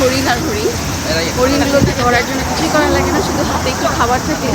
হরিণ আর হরিণ হরিণগুলোকে ধরার জন্য কিছুই করা লাগে না, শুধু হাতে একটু খাবার থাকে।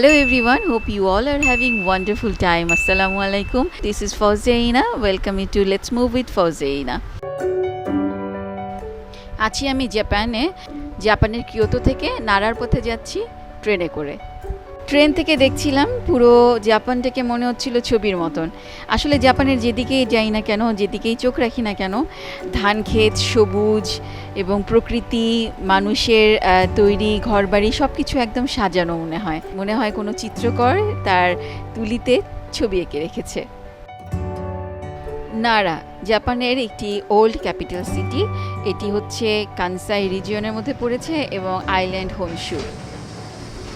Hello everyone, hope you all are having wonderful time. Assalamu alaikum. This is Fauzaina. Welcome you to Let's Move with Fauzaina. আছি আমি জাপানে জাপানের কিয়োতো থেকে নারার পথে যাচ্ছি ট্রেনে করে ট্রেন থেকে দেখছিলাম, পুরো জাপানটাকে মনে হচ্ছিল ছবির মতন। আসলে জাপানের যেদিকেই যাই না কেন, যেদিকেই চোখ রাখি না কেন, ধান ক্ষেত, সবুজ এবং প্রকৃতি, মানুষের তৈরি ঘরবাড়ি সব কিছু একদম সাজানো মনে হয়। মনে হয় কোনো চিত্রকর তার তুলিতে ছবি এঁকে রেখেছে। নারা, জাপানের একটি ওল্ড ক্যাপিটাল সিটি। এটি হচ্ছে কানসাই রিজিয়নের মধ্যে পড়েছে এবং আইল্যান্ড হোনশু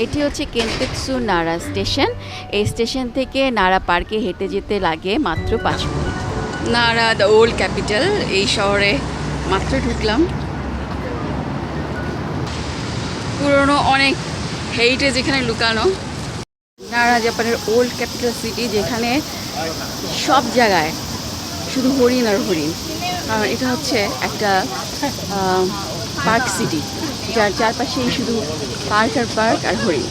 এটি হচ্ছে কেন্তেৎসু নারা স্টেশন। এই স্টেশন থেকে নারা পার্কে হেঁটে যেতে লাগে মাত্র পাঁচ মিনিট। নারা দ্য ওল্ড ক্যাপিটাল, এই শহরে মাত্র ঢুকলাম। পুরনো অনেক হেরিটেজ এখানে লুকানো। নারা জাপানের ওল্ড ক্যাপিটাল সিটি, যেখানে সব জায়গায় শুধু হরিণ আর হরিণ। কারণ এটা হচ্ছে একটা পার্ক সিটি। যার চারপাশেই শুধু পার্ক আর পার্ক আর হরিণ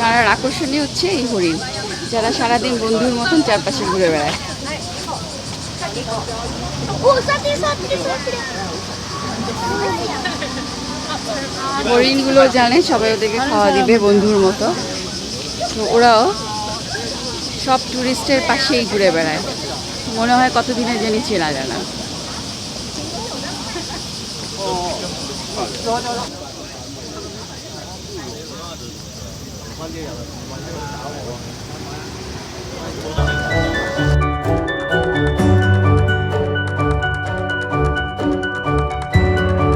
নানার আকর্ষণীয় হচ্ছে এই হরিণ যারা সারাদিন বন্ধুর মতন চারপাশে ঘুরে বেড়ায়। হরিণগুলো জানে, সবাই ওদেরকে খাওয়া দিবে বন্ধুর মতো। তো ওরাও সব টুরিস্টের পাশেই ঘুরে বেড়ায়। মনে হয় কতদিনের জানি চেনা জানা।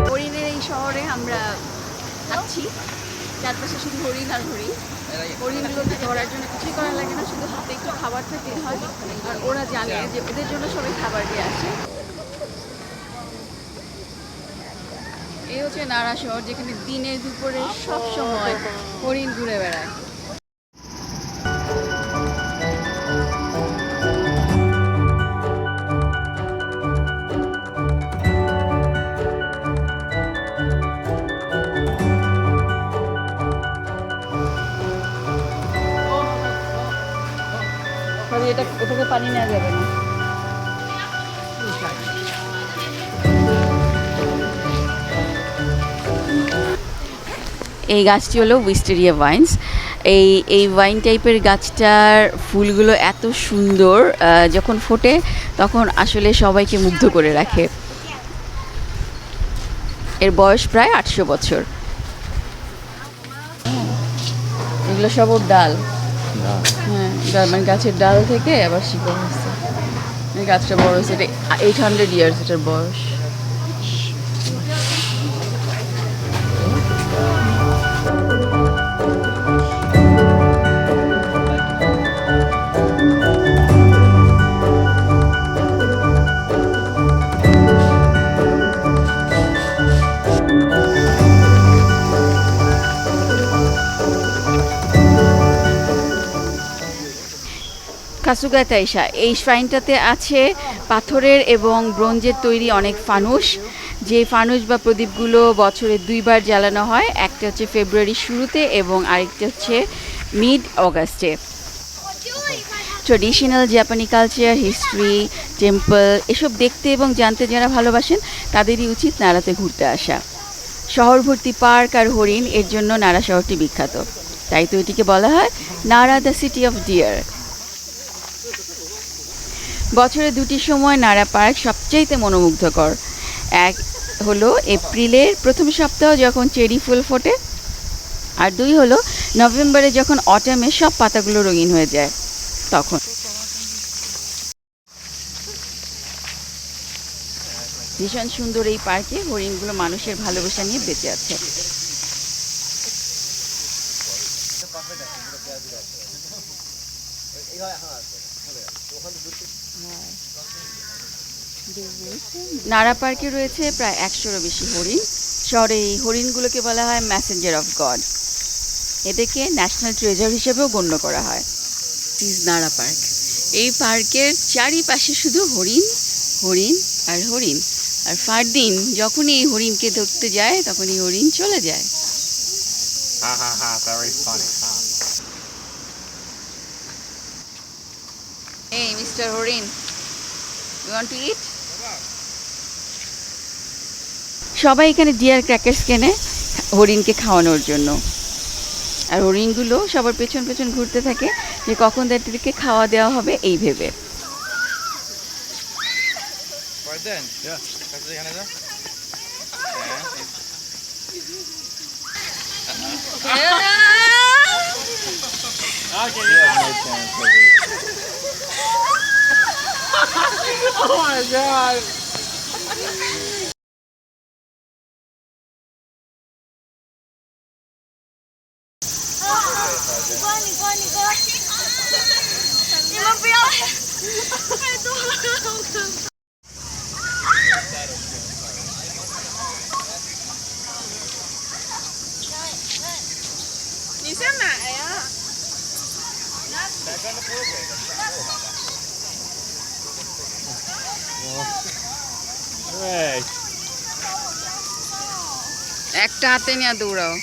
হরিণের এই শহরে আমরা থাকছি। চারপাশে শুধু হরিণ আর হরিণ। হরিণগুলোকে ধরার জন্য কিছুই করা লাগে না, শুধু হাতে একটু খাবার থাকলে হয়। আর ওরা জানে যে ওদের জন্য সবাই খাবার দিয়ে আসে। এই হচ্ছে নারা শহর, যেখানে দিনে দুপুরে সব সময় হরিণ ঘুরে বেড়ায়। এটা ওটাকে পানি নেওয়া যাবে না। এই গাছটি হলো উইস্টেরিয়া ওয়াইন্স এই এই ওয়াইন টাইপের গাছটার ফুলগুলো এত সুন্দর যখন ফোটে তখন আসলে সবাইকে মুগ্ধ করে রাখে। এর বয়স প্রায় আটশো বছর। এগুলো সব ওর ডাল। হ্যাঁ মানে গাছের ডাল থেকে আবার শিকড় হচ্ছে। এই গাছটা বড় হচ্ছে এটা এইট হান্ড্রেড ইয়ার্স এটার বয়স। কাসুগা তাইশা এই শ্রাইনটাতে আছে পাথরের এবং ব্রোঞ্জের তৈরি অনেক ফানুস। যে ফানুস বা প্রদীপগুলো বছরে দুইবার জ্বালানো হয়, একটা হচ্ছে ফেব্রুয়ারির শুরুতে এবং আরেকটা হচ্ছে মিড অগাস্টে। ট্রেডিশনাল জাপানি কালচার হিস্ট্রি টেম্পল এসব দেখতে এবং জানতে যারা ভালোবাসেন, তাদেরই উচিত নাড়াতে ঘুরতে আসা। শহর ভর্তি পার্ক আর হরিণ, এর জন্য নাড়া শহরটি বিখ্যাত। তাই তো এটিকে বলা হয় নাড়া দ্য সিটি অফ ডিয়ার। বছরে দুটি সময় নাড়া পার্ক সবচাইতে মনোমুগ্ধকর। এক হলো এপ্রিলের প্রথম সপ্তাহ যখন চেরি ফুল ফোটে, আর দুই হলো নভেম্বরে যখন অটামে সব পাতাগুলো রঙিন হয়ে যায়, তখন। ভীষণ সুন্দর এই পার্কে হরিণগুলো মানুষের ভালোবাসা নিয়ে বেঁচে আছে। নারা পার্কে রয়েছে প্রায় একশোরও বেশি হরিণ। শহরে এই হরিণগুলোকে বলা হয় ম্যাসেঞ্জার অফ গড এদেরকে ন্যাশনাল ট্রেজার হিসেবেও গণ্য করা হয়। ইজ নারা পার্ক এই পার্কের চারিপাশে শুধু হরিণ হরিণ আর হরিণ। আর ফারদিন যখনই এই হরিণকে ধরতে যায় তখন এই হরিণ চলে যায়. এই মিস্টার হরিণ ইউ ওয়ান্ট টু ইট সবাই এখানে ডিয়ার ক্র্যাকার্স কেনে হরিণকে খাওয়ানোর জন্য। আর হরিণগুলো সবার পেছন পেছন ঘুরতে থাকে যে কখন তাদেরকে খাওয়া দেওয়া হবে এই ভেবে। Oh my god. একটা হাতে নিয়ে দৌড়াও.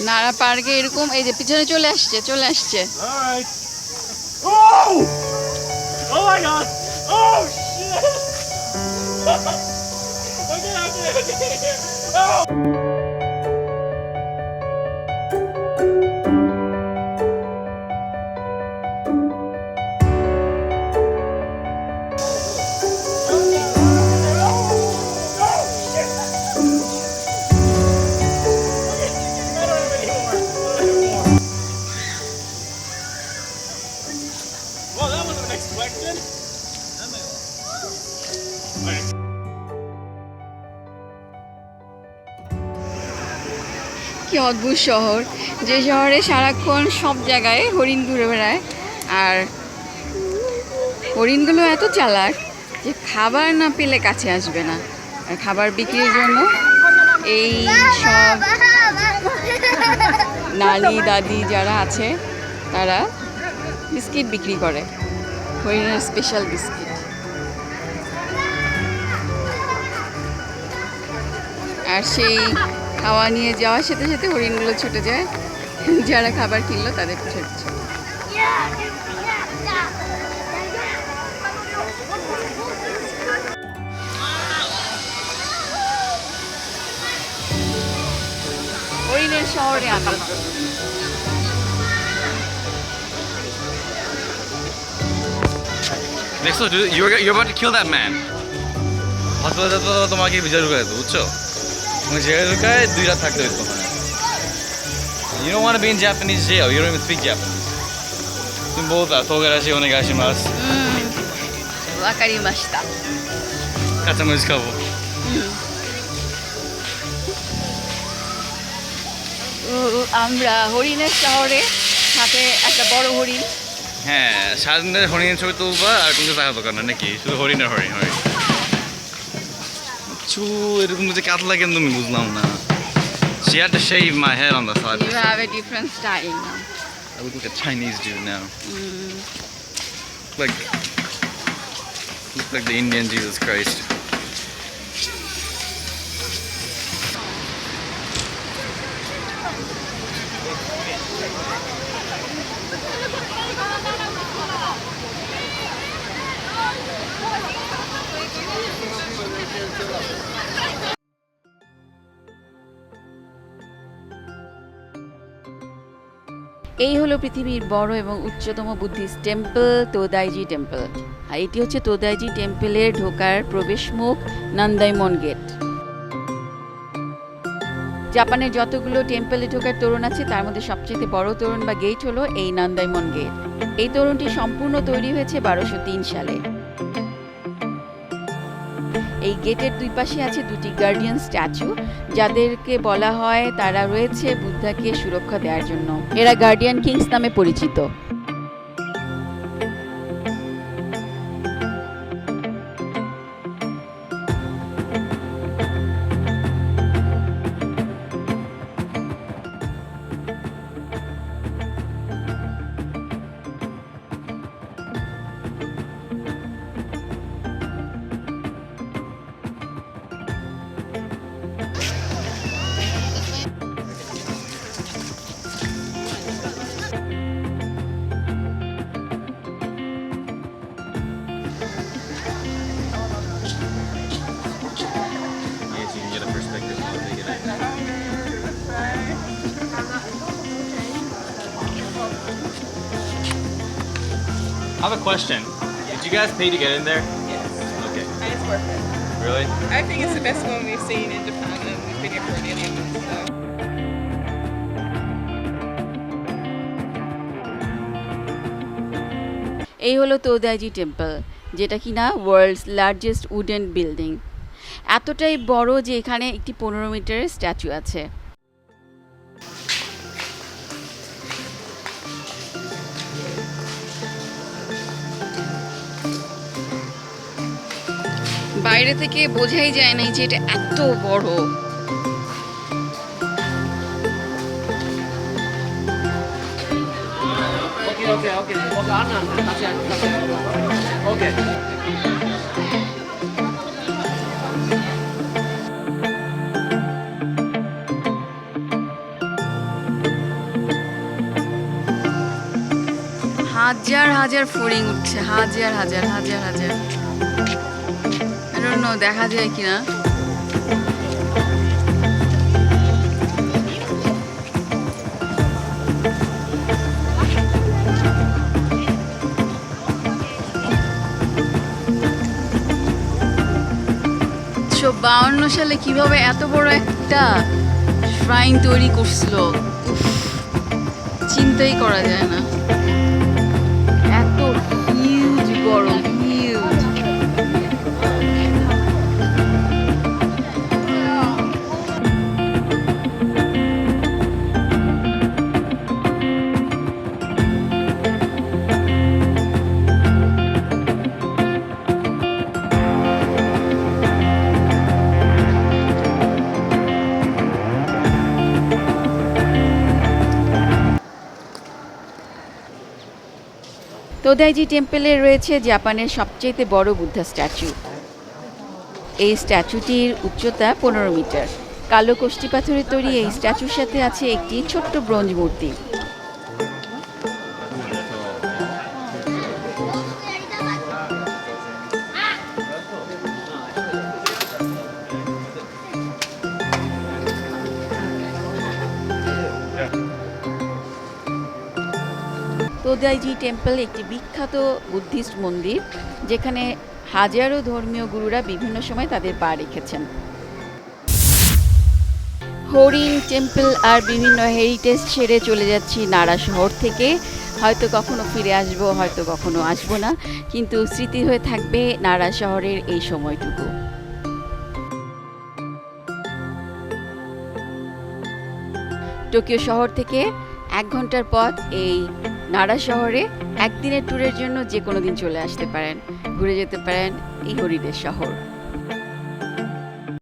নারা পার্কে এরকম এই যে পিছনে চলে আসছে চলে আসছে. Oh! কি অদ্ভুত শহর। যে শহরে সারাক্ষণ সব জায়গায় হরিণ ঘুরে বেড়ায়। আর হরিণগুলো এত চালাক যে খাবার না পেলে কাছে আসবে না। আর খাবার বিক্রির জন্য এই সব নানি, দাদি যারা আছে, তারা বিস্কিট বিক্রি করে। হরিণের স্পেশাল বিস্কিট। আর সেই খাওয়া নিয়ে যাওয়ার সাথে সাথে হরিণগুলো ছুটে যায়। যারা খাবার কিনলো তাদের ছোট ছোট হরিণের শহরে আমি দেখছ about to kill that man হসপিটালে তো তোমাকে বিচার তো বুঝছ? তুমি জেলে ঢুকায় দুই রাত থাকতে হইতো You don't want to be in Japanese jail. You don't even speak Japanese. তুমি বলতা তোগারাশি অনেক আসি মাছ わかりました কাঁচামরিচ খাবো উ- আমরা হরিণের শহরে সাথে একটা বড় হরিণ হ্যাঁ সারাদিনের হরিণের ছবি তুলবা আর কোনো টাকা দোকান না নাকি শুধু হরিণের হরিণ হরিণ চু এরকম যে কাতলা কেন তুমি বুঝলাম না She had to shave my head on the side. You have a different style now. I look like a Chinese dude now. Like, look like the Indian Jesus Christ. এই হলো পৃথিবীর বড় এবং উচ্চতম বুদ্ধিস্ট টেম্পল, তোদাইজি টেম্পল। আর এটি হচ্ছে তোদাইজি টেম্পলের ঢোকার প্রবেশ মুখ নন্দাইমন গেট। জাপানের যতগুলো টেম্পলে ঢোকার তোরণ আছে, তার মধ্যে সবচেয়ে বড় তোরণ বা গেট হলো এই নন্দাইমন গেট। এই তোরণটি সম্পূর্ণ তৈরি হয়েছে বারোশো সালে। এই গেটের দুই পাশে আছে দুটি গার্ডিয়ান স্ট্যাচু, যাদেরকে বলা হয় তারা রয়েছে বুদ্ধাকে সুরক্ষা দেওয়ার জন্য। এরা গার্ডিয়ান কিংস নামে পরিচিত। Have a question. Did you guys pay to get in there? Yes. Okay. And It's worth it. Really? I think it's the best one we've seen in Japan, and we've been here for nearly a month. So. এই হলো তোদাইজি temple যেটা কি না world's largest wooden building এতটাই বড় যে এখানে একটি পনেরো মিটারের স্ট্যাচু আছে বাইরে থেকে বোঝাই যায় না যে এটা এত বড়। হাজার হাজার ফড়িং উঠছে, হাজার হাজার হাজার হাজার। Know, দেখা যায় কিনা? বাউন্ন সালে কীভাবে এত বড় একটা শ্রাইন তৈরি করছিল? চিন্তাই করা যায় না। তোদাইজি টেম্পলে রয়েছে জাপানের সবচেয়ে বড় বুদ্ধা স্ট্যাচু। এই স্ট্যাচুটির উচ্চতা পনেরো মিটার। কালো কোষ্টি পাথরের তৈরি এই স্ট্যাচুর সাথে আছে একটি ছোট্ট ব্রোঞ্জ মূর্তি। তোদাইজি টেম্পল একটি বিখ্যাত বুদ্ধিস্ট মন্দির, যেখানে হাজারো ধর্মীয় গুরুরা বিভিন্ন সময় তাদের পা রেখেছেন। হরিণ টেম্পল আর বিভিন্ন হেরিটেজ ছেড়ে চলে যাচ্ছি নাড়া শহর থেকে। হয়তো কখনো ফিরে আসব, হয়তো কখনো আসব না, কিন্তু স্মৃতি হয়ে থাকবে নাড়া শহরের এই সময়টুকু। টোকিও শহর থেকে এক ঘণ্টার পথ এই নাড়া শহরে একদিনের ট্যুরের জন্য যে কোনো দিন চলে আসতে পারেন। ঘুরে যেতে পারেন এই হরিদের শহর।